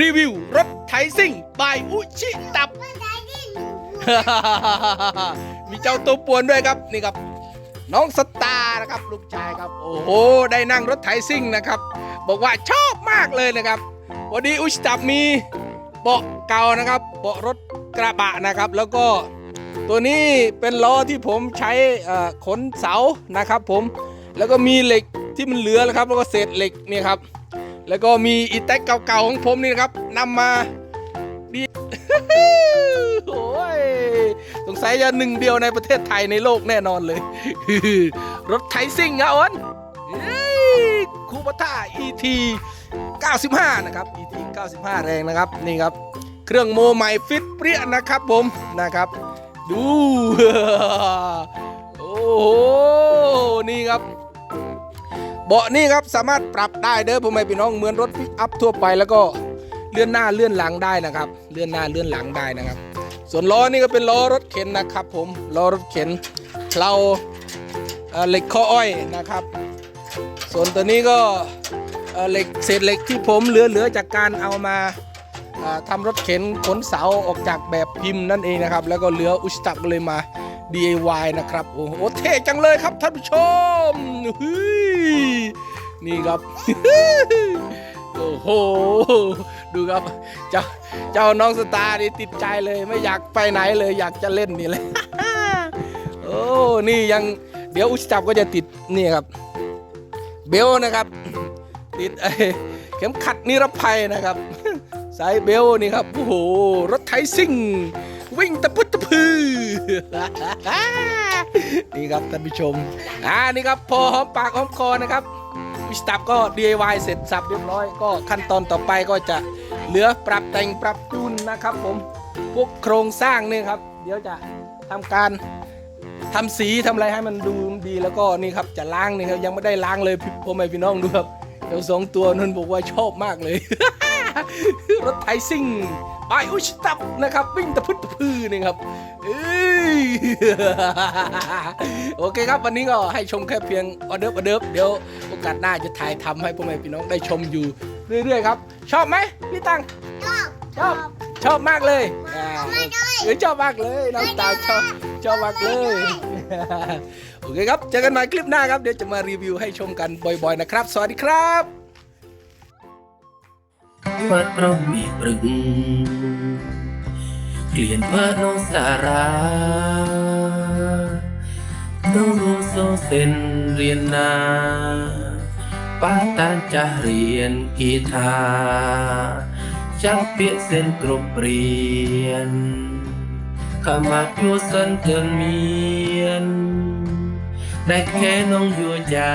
รีวิวรถไถซิ่งบายอุชิตับ มีเจ้าตัวป่วนด้วยครับนี่ครับ น้องสตาร์นะครับลูกชายครับ โอ้โหได้นั่งรถไถซิ่งนะครับ บอกว่าชอบมากเลยนะครับวันนี้อุชิตับมีเบาะเก่านะครับเบาะรถกระบะนะครับ แล้วก็ตัวนี้เป็นล้อที่ผมใช้ขนเสานะครับ ผมแล้วก็มีเหล็กที่มันเหลือแล้วครับ แล้วก็เศษเหล็กนี่ครับ แล้วก็มีอีแท็กเก่าๆของผมนี่นะครับนำมาดีโอ้ยสงสัยจะหนึ่งเดียวในประเทศไทยในโลกแน่นอนเลย รถไถซิ่งอะอ้นคูปต้า ET 95 นะครับ ET 95 แรงนะครับ นี่ครับ เครื่องโมใหม่ฟิตเปรี้ยนะครับผมนะครับ ดู โอ้โห นี่ครับ บาะนี่ครับสามารถปรับได้เด้อพ่อแม่พี่น้องเหมือนรถปิกอัพทั่วไปแล้วก็เลื่อนหน้าเลื่อนหลังได้นะครับ เลื่อนหน้าเลื่อนหลังได้นะครับ ส่วนล้อนี่ก็เป็นล้อรถเข็นนะครับ ผมล้อรถเข็นเพลาเหล็กข้ออ้อยนะครับ ส่วนตัวนี้ก็เหล็กเศษเหล็กที่ผมเหลือๆจากการเอามาอ่าทำรถเข็นขนเสาออกจากแบบพิมพ์นั่นเองนะครับ แล้วก็เหลืออุชตักเลยมา DIY นะครับ โอ้โหเท่จังเลยครับท่านผู้ชมนี่ครับโอ้โห ดูครับ เจ้าเจ้าน้องสตาร์นี่ติดใจเลยไม่อยากไปไหนเลยอยากจะเล่นนี่เลยโอ้นี่ยังเดี๋ยวอุชจับก็จะติดนี่ครับ เบลนะครับ ติดไอเข็มขัดนิรภัยนะครับสายเบลนี่ครับโอ้โหรถไถซิ่ง วิ่งตะพุดตะพือ นี่ครับท่านผู้ชม อ่านี่ครับพอหอมปากหอมคอนะครับวิสตับก็ DIY เสร็จสับเรียบร้อย ก็ขั้นตอนต่อไปก็จะเหลือปรับแต่งปรับจูนนะครับผมพวกโครงสร้างนี่ครับ เดี๋ยวจะทำการทำสีทำอะไรให้มันดูดีแล้วก็นี่ครับจะล้างนี่ครับยังไม่ได้ล้างเลยพ่อแม่พี่น้องดูครับเดี๋ยวสองตัวนั่นบอกว่าชอบมากเลย รถไถซิ่ง ไปอุชตับนะครับวิ่งตะพุดตะพือนี่ครับเอ้ยโอเคครับวันนี้ก็ให้ชมแค่เพียงออเดิร์ฟออเดิร์ฟเดี๋ยวโอกาสหน้าจะถ่ายทำให้พ่อแม่พี่น้องได้ชมอยู่เรื่อยๆครับ ชอบไหมพี่ตังชอบชอบมากเลยอ่าเออชอบมากเลยน้องตาชอบชอบมากเลยโอเคครับเจอกันใหม่คลิปหน้าครับเดี๋ยวจะมารีวิวให้ชมกันบ่อยๆนะครับ สวัสดีครับ វត្តព្រមមានព្រឹងក្លៀនវត្តនោះសារ៉ាក្នុងរូសូសិនរៀនណាបាតានចាស់រៀនគីថាចាប់ពាក្យសិនគ្រប់រៀនកម្មាយោសិនទាំងមានដែលខែនងយោចា